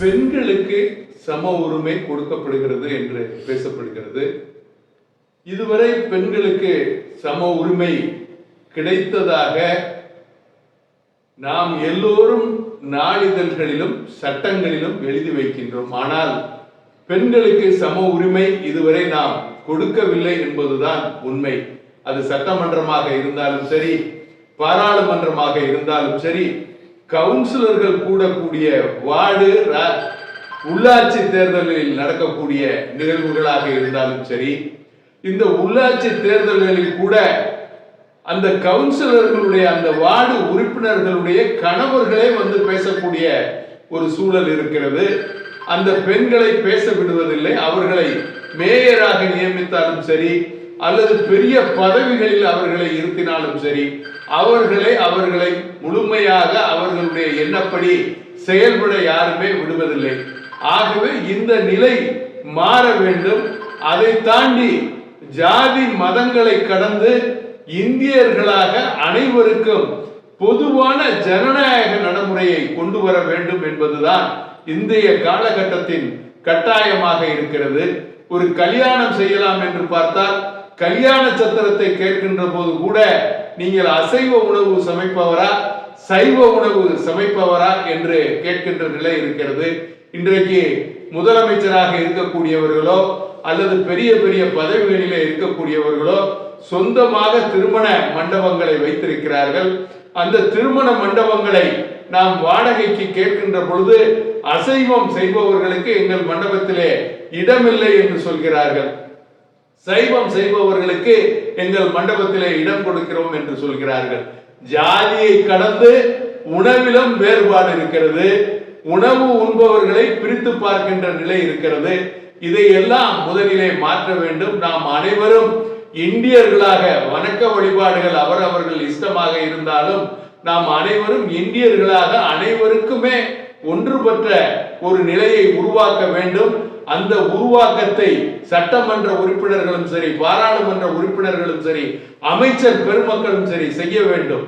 பெண்களுக்கு சம உரிமை கொடுக்கப்படுகிறது என்று பேசப்படுகிறது. இதுவரை பெண்களுக்கு சம உரிமை கிடைத்ததாக நாம் எல்லோரும் நாளிதழ்களிலும் சட்டங்களிலும் எழுதி வைக்கின்றோம். ஆனால் பெண்களுக்கு சம உரிமை இதுவரை நாம் கொடுக்கவில்லை என்பதுதான் உண்மை. அது சட்டமன்றமாக இருந்தாலும் சரி பாராளுமன்றமாக இருந்தாலும் சரி கவுன்சிலர்கள் கூடக்கூடிய வார்டு ரா- உள்ளாட்சி தேர்தலில் நடக்கக்கூடிய நிகழ்வுகளாக இருந்தாலும் சரி இந்த உள்ளாட்சி தேர்தல்களில் கூட அந்த கவுன்சிலர்களுடைய அந்த வார்டு உறுப்பினர்களுடைய கணவர்களே வந்து பேசக்கூடிய ஒரு சூழல் இருக்கிறது. அந்த பெண்களை பேச விடுவதில்லை. அவர்களை மேயராக நியமித்தாலும் சரி அல்லது பெரிய பதவிகளில் அவர்களை இருத்தினாலும் சரி அவர்களை அவர்களை முழுமையாக அவர்களுடைய எண்ணப்படி செயல்பட யாருமே விடுவதில்லை. ஆகவே இந்த நிலை மாற வேண்டும். அதை தாண்டி ஜாதி மதங்களை கடந்து இந்தியர்களாக அனைவருக்கும் பொதுவான ஜனநாயக நடைமுறையை கொண்டு வர வேண்டும் என்பதுதான் இந்திய காலகட்டத்தின் கட்டாயமாக இருக்கிறது. ஒரு கல்யாணம் செய்யலாம் என்று பார்த்தால் கல்யாண சத்திரத்தை கேட்கின்ற போது கூட நீங்கள் அசைவ உணவு சமைப்பவரா சைவ உணவு சமைப்பவரா என்று கேட்கின்ற நிலை இருக்கிறது. இன்றைக்கு முதலமைச்சராக இருக்கக்கூடியவர்களோ அல்லது பெரிய பெரிய பதவிகளிலே இருக்கக்கூடியவர்களோ சொந்தமாக திருமண மண்டபங்களை வைத்திருக்கிறார்கள். அந்த திருமண மண்டபங்களை நாம் வாடகைக்கு கேட்கின்ற பொழுது அசைவம் செய்பவர்களுக்கு எங்கள் மண்டபத்திலே இடமில்லை என்று சொல்கிறார்கள். சைவம் செய்பவர்களுக்கு எங்கள் மண்டபத்திலே இடம் கொடுக்கிறோம் என்று சொல்கிறார்கள். ஜாதியை கடந்து உணவிலும் வேறுபாடு இருக்கிறது. உணவு உண்பவர்களை பிரித்து பார்க்கின்ற நிலை இருக்கிறது. இதையெல்லாம் முதலிலே மாற்ற வேண்டும். நாம் அனைவரும் இந்தியர்களாக வணக்க வழிபாடுகள் அவரவர்கள் இஷ்டமாக இருந்தாலும் நாம் அனைவரும் இந்தியர்களாக அனைவருக்குமே ஒன்றுபட்ட ஒரு நிலையை உருவாக்க வேண்டும். அந்த உருவாக்கத்தை சட்டமன்ற உறுப்பினர்களும் சரி பாராளுமன்ற உறுப்பினர்களும் சரி அமைச்சர் பெருமக்களும் சரி செய்ய வேண்டும்.